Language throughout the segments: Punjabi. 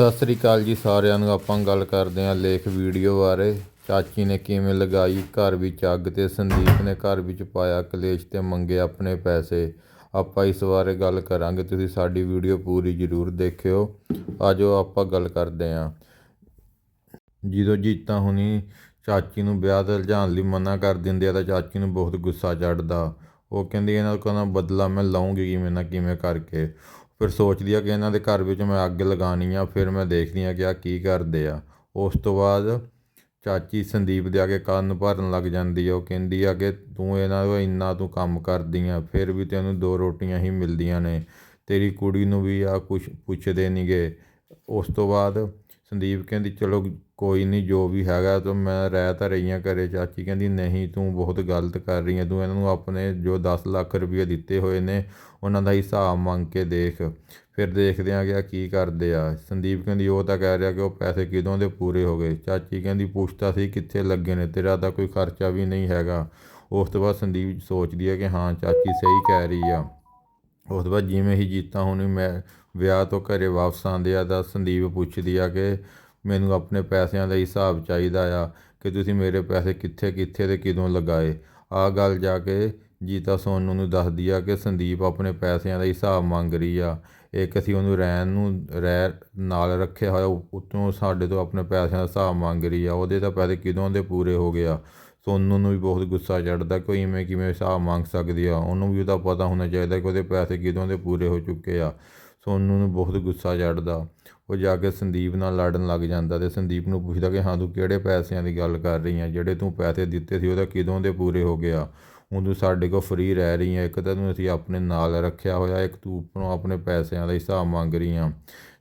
ਸਤਿ ਸ੍ਰੀ ਅਕਾਲ ਜੀ ਸਾਰਿਆਂ ਨੂੰ। ਆਪਾਂ ਗੱਲ ਕਰਦੇ ਹਾਂ ਲੇਖ ਵੀਡੀਓ ਬਾਰੇ। ਚਾਚੀ ਨੇ ਕਿਵੇਂ ਲਗਾਈ? ਘਰ ਵਿੱਚ ਅੱਗ ਤੇ ਸੰਦੀਪ ਨੇ ਘਰ ਵਿੱਚ ਪਾਇਆ ਕਲੇਸ਼ ਤੇ ਮੰਗੇ ਆਪਣੇ ਪੈਸੇ। ਆਪਾਂ ਇਸ ਬਾਰੇ ਗੱਲ ਕਰਾਂਗੇ। ਤੁਸੀਂ ਸਾਡੀ ਵੀਡੀਓ ਪੂਰੀ ਜ਼ਰੂਰ ਦੇਖਿਓ। ਆਜੋ ਆਪਾਂ ਗੱਲ ਕਰਦੇ ਹਾਂ। ਜਦੋਂ ਜੀਤਾ ਹੁਣੀ ਚਾਚੀ ਨੂੰ ਵਿਆਹ ਤੇ ਲਿਜਾਣ ਲਈ ਮਨਾ ਕਰ ਦਿੰਦੇ ਆ ਤਾਂ ਚਾਚੀ ਨੂੰ ਬਹੁਤ ਗੁੱਸਾ ਚੜਦਾ ਉਹ ਕਹਿੰਦੀ, ਇਹਨਾਂ ਕੋਲੋਂ ਬਦਲਾ ਮੈਂ ਲਵਾਂਗੀ ਕਿਵੇਂ ਨਾ ਕਿਵੇਂ ਕਰਕੇ। ਫਿਰ ਸੋਚਦੀ ਆ ਕਿ ਇਹਨਾਂ ਦੇ ਘਰ ਵਿੱਚ ਮੈਂ ਅੱਗ ਲਗਾਉਣੀ ਆ, ਫਿਰ ਮੈਂ ਦੇਖਦੀ ਆ ਕਿ ਆ ਕੀ ਕਰਦੇ ਆ। ਉਸ ਤੋਂ ਬਾਅਦ ਚਾਚੀ ਸੰਦੀਪ ਦੇ ਆ ਕੇ ਕੰਨ ਭਰਨ ਲੱਗ ਜਾਂਦੀ ਆ, ਉਹ ਕਹਿੰਦੀ ਆ ਕਿ ਤੂੰ ਇਹਨਾਂ ਦਾ ਇੰਨਾ ਤੂੰ ਕੰਮ ਕਰਦੀ ਆ, ਫਿਰ ਵੀ ਤੈਨੂੰ ਦੋ ਰੋਟੀਆਂ ਹੀ ਮਿਲਦੀਆਂ ਨੇ, ਤੇਰੀ ਕੁੜੀ ਨੂੰ ਵੀ ਆ ਕੁਛ ਪੁੱਛਦੇ ਨਹੀਂਗੇ ਉਸ ਤੋਂ ਬਾਅਦ ਸੰਦੀਪ ਕਹਿੰਦੀ, ਚਲੋ ਕੋਈ ਨਹੀਂ, ਜੋ ਵੀ ਹੈਗਾ ਤਾਂ, ਮੈਂ ਰਹਿ ਤਾਂ ਰਹੀ ਹਾਂ ਘਰੇ, ਚਾਚੀ ਕਹਿੰਦੀ, ਨਹੀਂ, ਤੂੰ ਬਹੁਤ ਗਲਤ ਕਰ ਰਹੀ ਹੈ, ਤੂੰ ਇਹਨਾਂ ਨੂੰ ਆਪਣੇ ਜੋ 10 ਲੱਖ ਰੁਪਏ ਦਿੱਤੇ ਹੋਏ ਨੇ, ਉਹਨਾਂ ਦਾ ਹਿਸਾਬ ਮੰਗ ਕੇ ਦੇਖ। ਫਿਰ ਦੇਖਦੇ ਆ ਕਿ ਕੀ ਕਰਦੇ ਆ। ਸੰਦੀਪ ਕਹਿੰਦੀ, ਉਹ ਤਾਂ ਕਹਿ ਰਿਹਾ ਕਿ ਉਹ ਪੈਸੇ ਕਿਦੋਂ ਦੇ ਪੂਰੇ ਹੋ ਗਏ? ਚਾਚੀ ਕਹਿੰਦੀ, ਪੁੱਛਤਾ ਸੀ ਕਿੱਥੇ ਲੱਗੇ ਨੇ, ਤੇਰਾ ਤਾਂ ਕੋਈ ਖਰਚਾ ਵੀ ਨਹੀਂ ਹੈਗਾ। ਉਸ ਤੋਂ ਬਾਅਦ ਸੰਦੀਪ ਸੋਚਦੀ ਹੈ ਕਿ ਹਾਂ, ਚਾਚੀ ਸਹੀ ਕਹਿ ਰਹੀ ਆ। ਉਸ ਤੋਂ ਬਾਅਦ ਜਿਵੇਂ ਹੀ ਜੀਤਾ ਹੁਣੀ, ਮੈਂ ਵਿਆਹ ਤੋਂ ਘਰੇ ਵਾਪਸ ਆਉਂਦੇ ਆ ਤਾਂ ਸੰਦੀਪ ਪੁੱਛਦੀ ਆ ਕਿ ਮੈਨੂੰ ਆਪਣੇ ਪੈਸਿਆਂ ਦਾ ਹਿਸਾਬ ਚਾਹੀਦਾ ਆ ਕਿ ਤੁਸੀਂ ਮੇਰੇ ਪੈਸੇ ਕਿੱਥੇ ਕਿੱਥੇ ਤੇ ਕਿਦੋਂ ਲਗਾਏ? ਆ ਗੱਲ ਜਾ ਕੇ ਜੀਤਾ ਸੋਨੂੰ ਨੂੰ ਦੱਸਦੀ ਆ ਕਿ ਸੰਦੀਪ ਆਪਣੇ ਪੈਸਿਆਂ ਦਾ ਹਿਸਾਬ ਮੰਗ ਰਹੀ ਆ। ਇੱਕ ਅਸੀਂ ਉਹਨੂੰ ਰਹਿਣ ਨੂੰ, ਰਹਿ ਨਾਲ ਰੱਖਿਆ ਹੋਇਆ ਉਤੋਂ ਸਾਡੇ ਤੋਂ ਆਪਣੇ ਪੈਸਿਆਂ ਦਾ ਹਿਸਾਬ ਮੰਗ ਰਹੀ ਆ। ਉਹਦੇ ਤਾਂ ਪੈਸੇ ਕਿਦੋਂ ਦੇ ਪੂਰੇ ਹੋ ਗਏ ਆ? ਸੋਨੂੰ ਨੂੰ ਵੀ ਬਹੁਤ ਗੁੱਸਾ ਚੜਦਾ ਕੋਈ ਇਵੇਂ ਕਿਵੇਂ ਹਿਸਾਬ ਮੰਗ ਸਕਦੀ ਆ। ਉਹਨੂੰ ਵੀ ਉਹਦਾ ਪਤਾ ਹੋਣਾ ਚਾਹੀਦਾ ਕਿ ਉਹਦੇ ਪੈਸੇ ਕਿਦੋਂ ਦੇ ਪੂਰੇ ਹੋ ਚੁੱਕੇ ਆ। ਸੋਨੂੰ ਨੂੰ ਬਹੁਤ ਗੁੱਸਾ ਚੜਦਾ ਉਹ ਜਾ ਕੇ ਸੰਦੀਪ ਨਾਲ ਲੜਨ ਲੱਗ ਜਾਂਦਾ ਤੇ ਸੰਦੀਪ ਨੂੰ ਪੁੱਛਦਾ ਕਿ ਹਾਂ, ਤੂੰ ਕਿਹੜੇ ਪੈਸਿਆਂ ਦੀ ਗੱਲ ਕਰ ਰਹੀ ਆ? ਜਿਹੜੇ ਤੂੰ ਪੈਸੇ ਦਿੱਤੇ ਸੀ, ਉਹਦਾ ਕਿਦੋਂ ਦੇ ਪੂਰੇ ਹੋ ਗਿਆ? ਹੁਣ ਤੂੰ ਸਾਡੇ ਕੋਲ ਫ੍ਰੀ ਰਹਿ ਰਹੀ ਆ। ਇੱਕ ਤਾਂ ਤੂੰ ਅਸੀਂ ਆਪਣੇ ਨਾਲ ਰੱਖਿਆ ਹੋਇਆ, ਇੱਕ ਤੂੰ ਉੱਪਰੋਂ ਆਪਣੇ ਪੈਸਿਆਂ ਦਾ ਹਿਸਾਬ ਮੰਗ ਰਹੀ ਆ।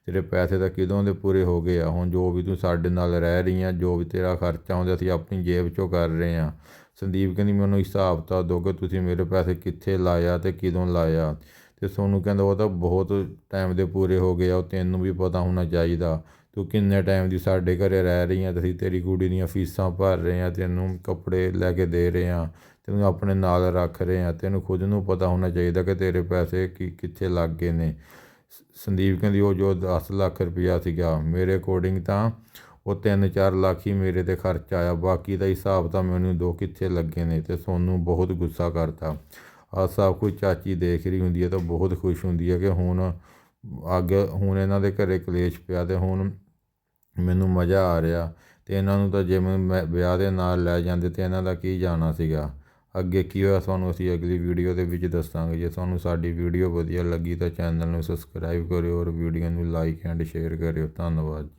ਤੇਰੇ ਪੈਸੇ ਤਾਂ ਕਿਦੋਂ ਦੇ ਪੂਰੇ ਹੋ ਗਏ ਆ? ਹੁਣ ਜੋ ਵੀ ਤੂੰ ਸਾਡੇ ਨਾਲ ਰਹਿ ਰਹੀ ਆ, ਜੋ ਵੀ ਤੇਰਾ ਖਰਚਾ ਹੁੰਦਾ ਅਸੀਂ ਆਪਣੀ ਜੇਬ ਚੋਂ ਕਰ ਰਹੇ ਆ। ਸੰਦੀਪ ਕਹਿੰਦੀ, ਮੈਨੂੰ ਹਿਸਾਬ ਤਾਂ ਦਿਓ ਕਿ ਤੁਸੀਂ ਮੇਰੇ ਪੈਸੇ ਕਿੱਥੇ ਲਾਇਆ ਤੇ ਕਿਦੋਂ ਲਾਇਆ? ਤੇ ਸੋਨੂੰ ਕਹਿੰਦਾ, ਉਹ ਤਾਂ ਬਹੁਤ ਟਾਈਮ ਦੇ ਪੂਰੇ ਹੋ ਗਏ ਆ, ਉਹ ਤੈਨੂੰ ਵੀ ਪਤਾ ਹੋਣਾ ਚਾਹੀਦਾ। ਤੂੰ ਕਿੰਨੇ ਟਾਈਮ ਦੀ ਸਾਡੇ ਘਰੇ ਰਹਿ ਰਹੀ ਆ ਤੇ ਅਸੀਂ ਤੇਰੀ ਕੁੜੀ ਦੀਆਂ ਫੀਸਾਂ ਭਰ ਰਹੇ ਆ, ਤੈਨੂੰ ਕੱਪੜੇ ਲੈ ਕੇ ਦੇ ਰਹੇ ਆ, ਤੈਨੂੰ ਆਪਣੇ ਨਾਲ ਰੱਖ ਰਹੇ ਆ, ਤੈਨੂੰ ਖੁਦ ਨੂੰ ਪਤਾ ਹੋਣਾ ਚਾਹੀਦਾ ਕਿ ਤੇਰੇ ਪੈਸੇ ਕੀ, ਕਿੱਥੇ ਲੱਗ ਗਏ ਨੇ। ਸੰਦੀਪ ਕਹਿੰਦੀ, ਉਹ ਜੋ 10 ਲੱਖ ਰੁਪਇਆ ਸੀਗਾ ਮੇਰੇ ਅਕੋਰਡਿੰਗ ਤਾਂ ਉਹ 3-4 ਲੱਖ ਹੀ ਮੇਰੇ ਤੇ ਖਰਚ ਆਇਆ, ਬਾਕੀ ਦਾ ਹਿਸਾਬ ਤਾਂ ਮੈਨੂੰ ਦੋ ਕਿੱਥੇ ਲੱਗੇ ਨੇ ਤੇ ਸੋਨੂੰ ਬਹੁਤ ਗੁੱਸਾ ਕਰਤਾ। ਆ ਸਭ ਕੁਝ ਚਾਚੀ ਦੇਖ ਰਹੀ ਹੁੰਦੀ ਹੈ ਤਾਂ ਬਹੁਤ ਖੁਸ਼ ਹੁੰਦੀ ਹੈ ਕਿ ਹੁਣ ਅੱਗੇ, ਹੁਣ ਇਹਨਾਂ ਦੇ ਘਰੇ ਕਲੇਸ਼ ਪਿਆ ਤੇ ਹੁਣ ਮੈਨੂੰ ਮਜ਼ਾ ਆ ਰਿਹਾ ਤੇ ਇਹਨਾਂ ਨੂੰ ਤਾਂ ਜੇ ਮੈਂ ਵਿਆਹ ਦੇ ਨਾਲ ਲੈ ਜਾਂਦੇ ਤੇ ਇਹਨਾਂ ਦਾ ਕੀ ਜਾਣਾ ਸੀਗਾ। ਅੱਗੇ ਕੀ ਹੋਇਆ ਤੁਹਾਨੂੰ ਅਸੀਂ ਅਗਲੀ ਵੀਡੀਓ ਦੇ ਵਿੱਚ ਦੱਸਾਂਗੇ। ਜੇ ਤੁਹਾਨੂੰ ਸਾਡੀ ਵੀਡੀਓ ਵਧੀਆ ਲੱਗੀ ਤਾਂ ਚੈਨਲ ਨੂੰ ਸਬਸਕ੍ਰਾਈਬ ਕਰਿਓ ਔਰ ਵੀਡੀਓ ਨੂੰ ਲਾਈਕ ਐਂਡ ਸ਼ੇਅਰ ਕਰਿਓ। ਧੰਨਵਾਦ